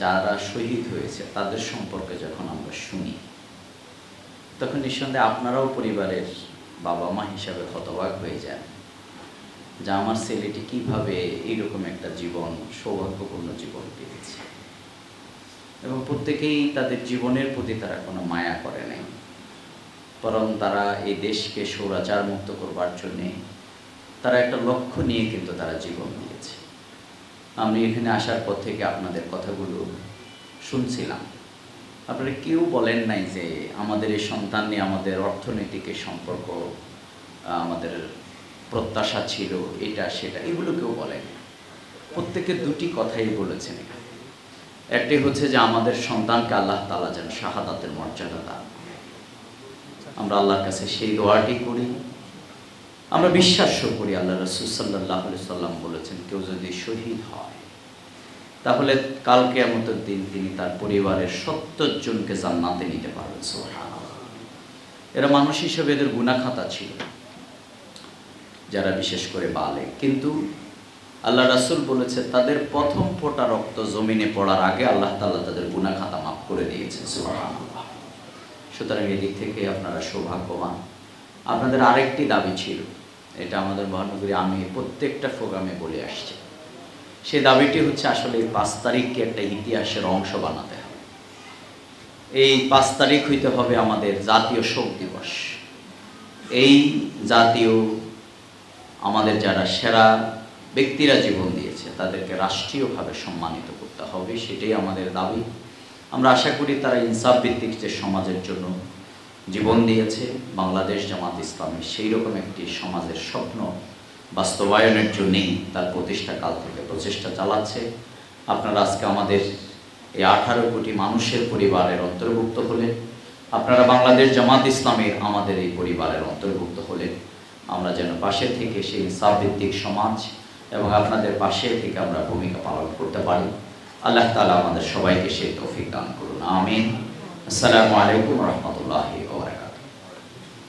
যারা শহীদ হয়েছে, তাদের সম্পর্কে যখন আমরা শুনি, তখন নিঃসন্দেহে আপনারাও পরিবারের বাবা মা হিসাবে হতবাক হয়ে যান যে আমার ছেলেটি কীভাবে এইরকম একটা জীবন, সৌভাগ্যপূর্ণ জীবন পেয়েছে। এবং প্রত্যেকেই তাদের জীবনের প্রতি তারা কোনো মায়া করে নাই। বরং তারা এই দেশকে সৌরাচার মুক্ত করবার জন্যে তারা একটা লক্ষ্য নিয়ে কিন্তু তারা জীবন দিয়েছে। আমি এখানে আসার পর থেকে আপনাদের কথাগুলো শুনছিলাম। আপনারা কেউ বলেন নাই যে আমাদের এই সন্তান নিয়ে আমাদের অর্থনৈতিক সম্পর্ক, আমাদের প্রত্যাশা ছিল, এটা, সেটা, এগুলো কেউ বলেন প্রত্যেকে দুটি কথাই বলেছেন। একটি হচ্ছে যে আমাদের সন্তানকে আল্লাহ তালা যেন শাহাদাতের মর্যাদা দান আমরা আল্লাহর কাছে সেই দোয়াটি করি। আমরা বিশ্বাসও করি আল্লাহ রসুল সাল্লাহ সাল্লাম বলেছেন, কেউ যদি শহীদ হয়, তাহলে কাল কেয়ামতের দিন তিনি তার পরিবারের সত্তর জনকে জান্নাতে নিতে পারবেন এরা মানুষ হিসেবে এদের গুণাখাতা ছিল, যারা বিশেষ করে বালে। কিন্তু আল্লাহ রাসূল বলেছে, তাদের প্রথম ফোঁটা রক্ত জমিনে পড়ার আগে আল্লাহ তাআলা তাদের গুণাখাতা মাফ করে দিয়েছেন সুতরাং এদিক থেকে আপনারা সৌভাগ্যবান। আপনাদের আরেকটি দাবি ছিল এটা আমাদের মহানগরী আমি প্রত্যেকটা প্রোগ্রামে বলে আসছি। সে দাবিটি হচ্ছে আসলে এই পাঁচ তারিখকে একটা ইতিহাসের অংশ বানাতে হবে। এই পাঁচ তারিখ হইতে হবে আমাদের জাতীয় শোক দিবস। এই জাতীয় আমাদের যারা সেরা ব্যক্তিরা জীবন দিয়েছে, তাদেরকে রাষ্ট্রীয়ভাবে সম্মানিত করতে হবে, সেটাই আমাদের দাবি। আমরা আশা করি তারা ইনসাফ ভিত্তিক যে সমাজের জন্য জীবন দিয়েছে বাংলাদেশ জামাত ইসলামী। সেই রকম একটি সমাজের স্বপ্ন বাস্তবায়নের জন্যেই তার প্রতিষ্ঠা কাল থেকে প্রচেষ্টা চালাচ্ছে। আপনারা আজকে আমাদের এই আঠারো কোটি মানুষের পরিবারের অন্তর্ভুক্ত হলেন। আপনারা বাংলাদেশ জামাত ইসলামের আমাদের এই পরিবারের অন্তর্ভুক্ত হলেন। আমরা যেন পাশে থেকে সেই ইনসাফ ভিত্তিক সমাজ এবং আপনাদের পাশে থেকে আমরা ভূমিকা পালন করতে পারি। আল্লাহ তালা আমাদের সবাইকে সেই তৌফিক দান করুন। আমিন। আসসালামু আলাইকুম রহমতুল্লাহি